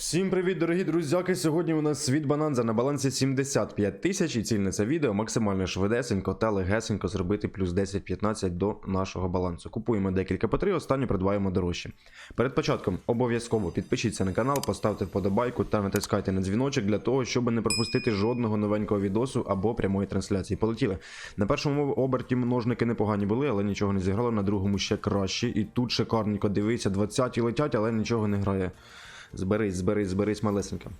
Всім привіт, дорогі друзяки! Сьогодні у нас світ бананза на балансі 75 тисяч і ціль на це відео максимально швидесенько та легесенько зробити плюс 10-15 до нашого балансу. Купуємо декілька по три, останні придбаємо дорожче. Перед початком обов'язково підпишіться на канал, поставте вподобайку та натискайте на дзвіночок для того, щоб не пропустити жодного новенького відосу або прямої трансляції. Полетіли. На першому оберті множники непогані були, але нічого не зіграло, на другому ще краще. І тут шикарненько дивися, 20 летять, але нічого не грає. Зберись, зберись, зберись малесенько.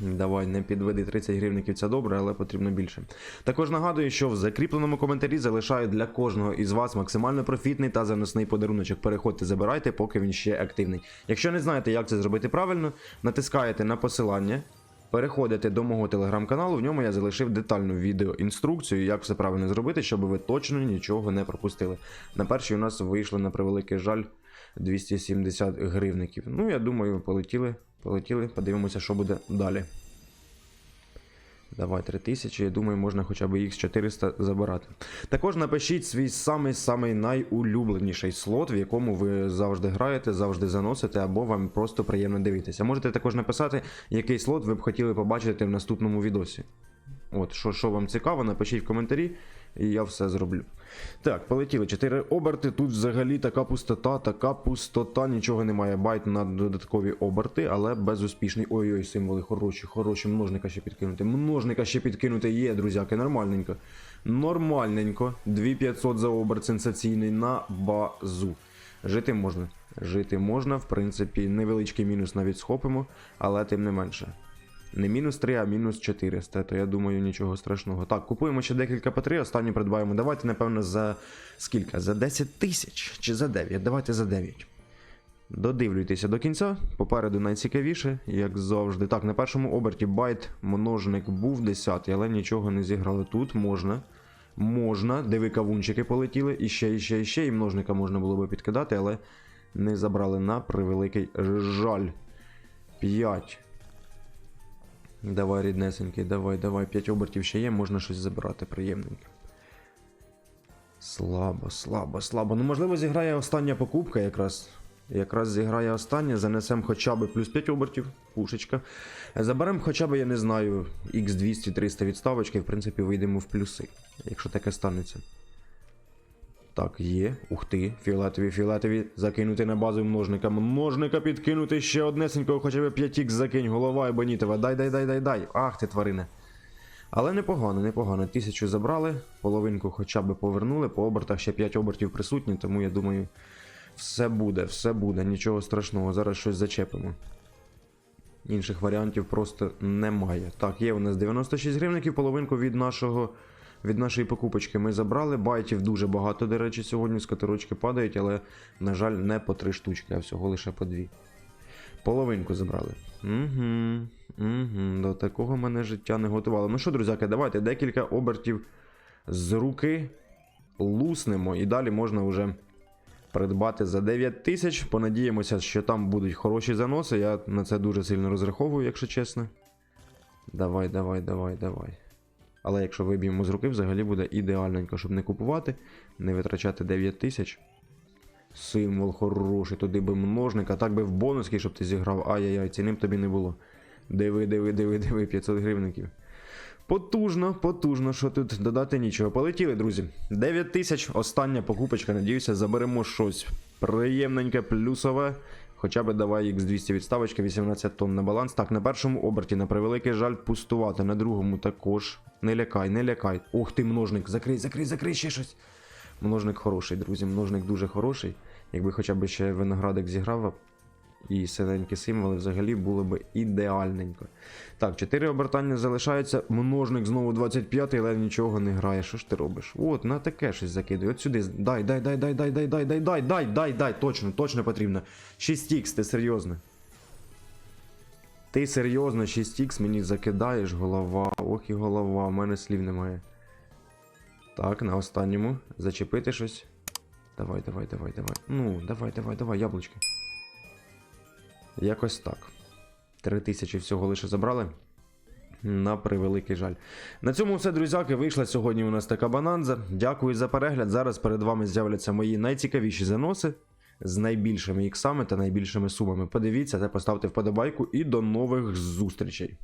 Давай, не підведи 30 гривників, це добре, але потрібно більше. Також нагадую, що в закріпленому коментарі залишаю для кожного із вас максимально профітний та заносний подаруночок. Переходьте, забирайте, поки він ще активний. Якщо не знаєте, як це зробити правильно, натискаєте на посилання. Переходите до мого телеграм-каналу, в ньому я залишив детальну відеоінструкцію, як все правильно зробити, щоб ви точно нічого не пропустили. На першій у нас вийшло на превеликий жаль 270 гривників. Ну, я думаю, полетіли, полетіли, подивимося, що буде далі. Давай 3000, я думаю, можна хоча б їх 400 забирати. Також напишіть свій самий-самий найулюбленіший слот, в якому ви завжди граєте, завжди заносите, або вам просто приємно дивитися. Можете також написати, який слот ви б хотіли побачити в наступному відосі. От, що, що вам цікаво, напишіть в коментарі, і я все зроблю. Так, полетіли 4 оберти. Тут взагалі така пустота, така пустота, нічого немає. Байт на додаткові оберти, але безуспішний. Ой-ой, символи хороші, хороші. Множника ще підкинути. Множника ще підкинути є, друзяки, нормальненько. Нормальненько. 2500 за оберт сенсаційний на базу. Жити можна. Жити можна, в принципі, невеличкий мінус навіть схопимо, але тим не менше. Не мінус 3, а мінус 400, то я думаю, нічого страшного. Так, купуємо ще декілька по 3, останні придбаємо. Давайте, напевно, за скільки? За 10 тисяч чи за 9? Давайте за 9. Додивлюйтеся до кінця. Попереду найцікавіше, як завжди. Так, на першому оберті байт множник був 10, але нічого не зіграли. Тут можна. Можна, диви кавунчики полетіли, і ще, і ще, і ще, і множника можна було би підкидати, але не забрали на превеликий жаль. 5. Давай, ріднесенький, давай, давай. 5 обертів ще є, можна щось забирати, приємненько. Слабо, слабо, слабо. Ну, можливо, зіграє остання покупка якраз. Якраз зіграє остання, занесемо хоча б плюс 5 обертів, пушечка. Заберемо хоча б, я не знаю, X200-300 відставочки, в принципі, вийдемо в плюси, якщо таке станеться. Так, є. Ух ти, фіолетові, фіолетові. Закинути на базу множника. Множника підкинути ще однесенького, хоча б 5х закинь, голова Ебонітова. Дай, дай, дай, дай, дай. Ах ти тварина. Але непогано, непогано. Тисячу забрали, половинку хоча б повернули, по обертах ще 5 обертів присутні, тому я думаю, все буде, все буде, нічого страшного. Зараз щось зачепимо. Інших варіантів просто немає. Так, є у нас 96 гривників, половинку від нашого. Від нашої покупочки ми забрали. Байтів дуже багато, до речі, сьогодні скатерочки падають, але, на жаль, не по три штучки, а всього лише по дві. Половинку забрали. Угу, угу, До такого мене життя не готувало. Ну що, друзяки, давайте декілька обертів з руки луснемо, і далі можна вже придбати за 9 тисяч. Понадіємося, що там будуть хороші заноси. Я на це дуже сильно розраховую, якщо чесно. Давай, давай, давай, давай. Але якщо виб'ємо з руки, взагалі буде ідеальненько, щоб не купувати, не витрачати 9 тисяч. Символ хороший, туди би множник, а так би в бонуски, щоб ти зіграв. Ай-яй-яй, ціни б тобі не було. Диви, диви, диви, диви, 500 гривників. Потужно, потужно, що тут додати нічого. Полетіли, друзі. 9 тисяч, остання покупочка, надіюся, заберемо щось приємненьке, плюсове. Хоча б давай X200 відставочка, 18 тонн на баланс. Так, на першому оберті, на превеликий жаль, пустувати. На другому також. Не лякай, не лякай. Ух ти, множник, закрий, закрий, закрий ще щось. Множник хороший, друзі, множник дуже хороший. Якби хоча б ще виноградик зіграв і синенькі символи, взагалі було б ідеальненько. Так, 4 обертання залишаються. Множник знову 25, але нічого не грає. Що ж ти робиш? От, на таке щось закидуй. От сюди. Дай, дай, дай, дай, дай, дай, дай, дай, дай, дай, дай, дай, точно, точно потрібно. 6х, ти серйозно. Ти серйозно 6х мені закидаєш, голова. Ох і голова, у мене слів немає. Так, на останньому. Зачепити щось. Давай, давай, давай, давай. Ну, давай, давай, давай, яблучки. Якось так. Три тисячі всього лише забрали. На превеликий жаль. На цьому все, друзяки. Вийшла сьогодні у нас така бананза. Дякую за перегляд. Зараз перед вами з'являться мої найцікавіші заноси. з найбільшими іксами та найбільшими сумами. Подивіться та поставте вподобайку і до нових зустрічей.